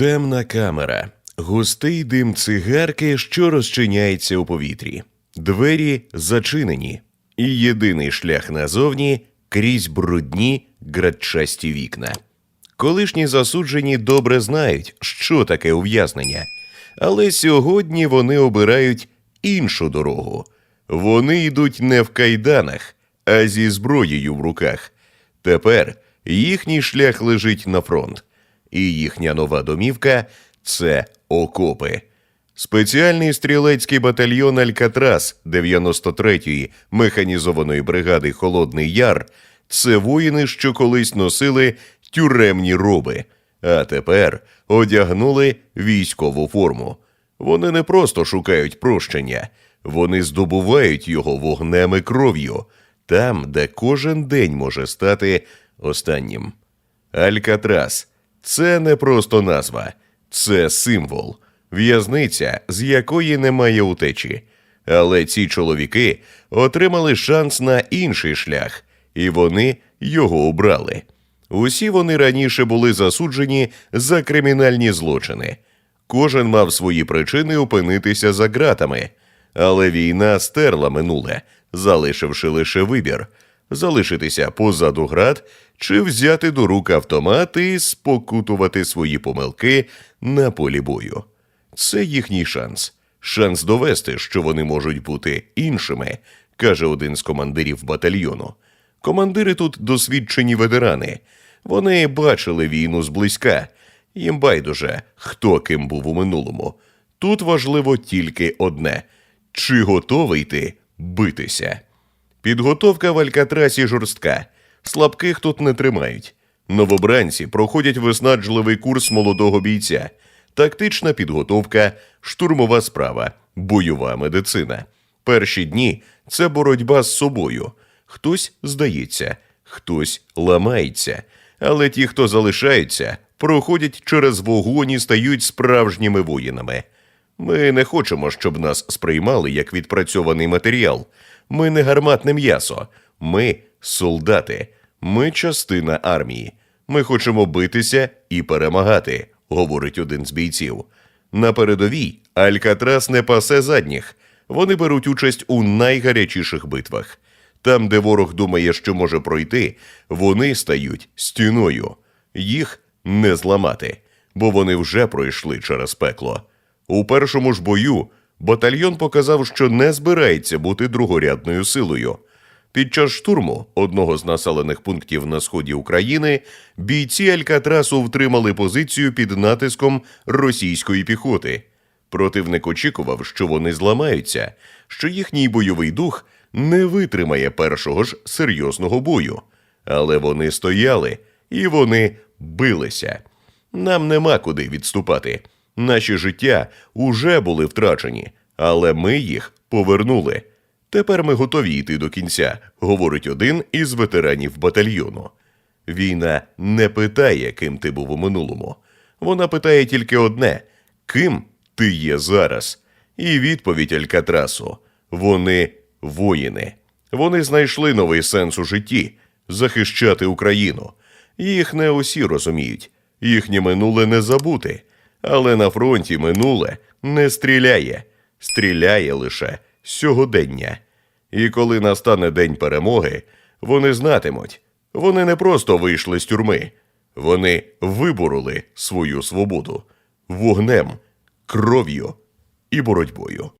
Темна камера, густий дим цигарки, що розчиняється у повітрі. Двері зачинені, і єдиний шлях назовні крізь брудні градчасті вікна. Колишні засуджені добре знають, що таке ув'язнення, але сьогодні вони обирають іншу дорогу. Вони йдуть не в кайданах, а зі зброєю в руках. Тепер їхній шлях лежить на фронт, і їхня нова домівка це окопи. Спеціальний стрілецький батальйон Алькатрас 93-ї механізованої бригади Холодний Яр це воїни, що колись носили тюремні роби, а тепер одягнули військову форму. Вони не просто шукають прощення, вони здобувають його вогнем і кров'ю, там, де кожен день може стати останнім. Алькатрас це не просто назва, це символ, в'язниця, з якої немає утечі. Але ці чоловіки отримали шанс на інший шлях, і вони його обрали. Усі вони раніше були засуджені за кримінальні злочини. Кожен мав свої причини опинитися за ґратами, але війна стерла минуле, залишивши лише вибір залишитися позаду град чи взяти до рук автомат і спокутувати свої помилки на полі бою. Це їхній шанс. Шанс довести, що вони можуть бути іншими, каже один з командирів батальйону. Командири тут досвідчені ветерани. Вони бачили війну зблизька. Їм байдуже, хто ким був у минулому. Тут важливо тільки одне: чи готовий ти битися? Підготовка в Алькатрасі жорстка. Слабких тут не тримають. Новобранці проходять виснажливий курс молодого бійця, тактична підготовка, штурмова справа, бойова медицина. Перші дні це боротьба з собою. Хтось здається, хтось ламається. Але ті, хто залишаються, проходять через вогонь і стають справжніми воїнами. Ми не хочемо, щоб нас сприймали як відпрацьований матеріал. Ми не гарматне м'ясо, ми солдати, ми частина армії. Ми хочемо битися і перемагати, говорить один з бійців. На передовій Алькатрас не пасе задніх. Вони беруть участь у найгарячіших битвах. Там, де ворог думає, що може пройти, вони стають стіною. Їх не зламати, бо вони вже пройшли через пекло. У першому ж бою батальйон показав, що не збирається бути другорядною силою. Під час штурму одного з населених пунктів на сході України бійці Алькатрасу втримали позицію під натиском російської піхоти. Противник очікував, що вони зламаються, що їхній бойовий дух не витримає першого ж серйозного бою. Але вони стояли і вони билися. Нам нема куди відступати. Наші життя уже були втрачені, але ми їх повернули. Тепер ми готові йти до кінця, говорить один із ветеранів батальйону. Війна не питає, ким ти був у минулому. Вона питає тільки одне: ким ти є зараз? І відповідь Алькатрасу: вони воїни. Вони знайшли новий сенс у житті захищати Україну. Їх не усі розуміють, їхнє минуле не забути. Але на фронті минуле не стріляє, стріляє лише сьогодення. І коли настане день перемоги, вони знатимуть, вони не просто вийшли з тюрми, вони вибороли свою свободу вогнем, кров'ю і боротьбою.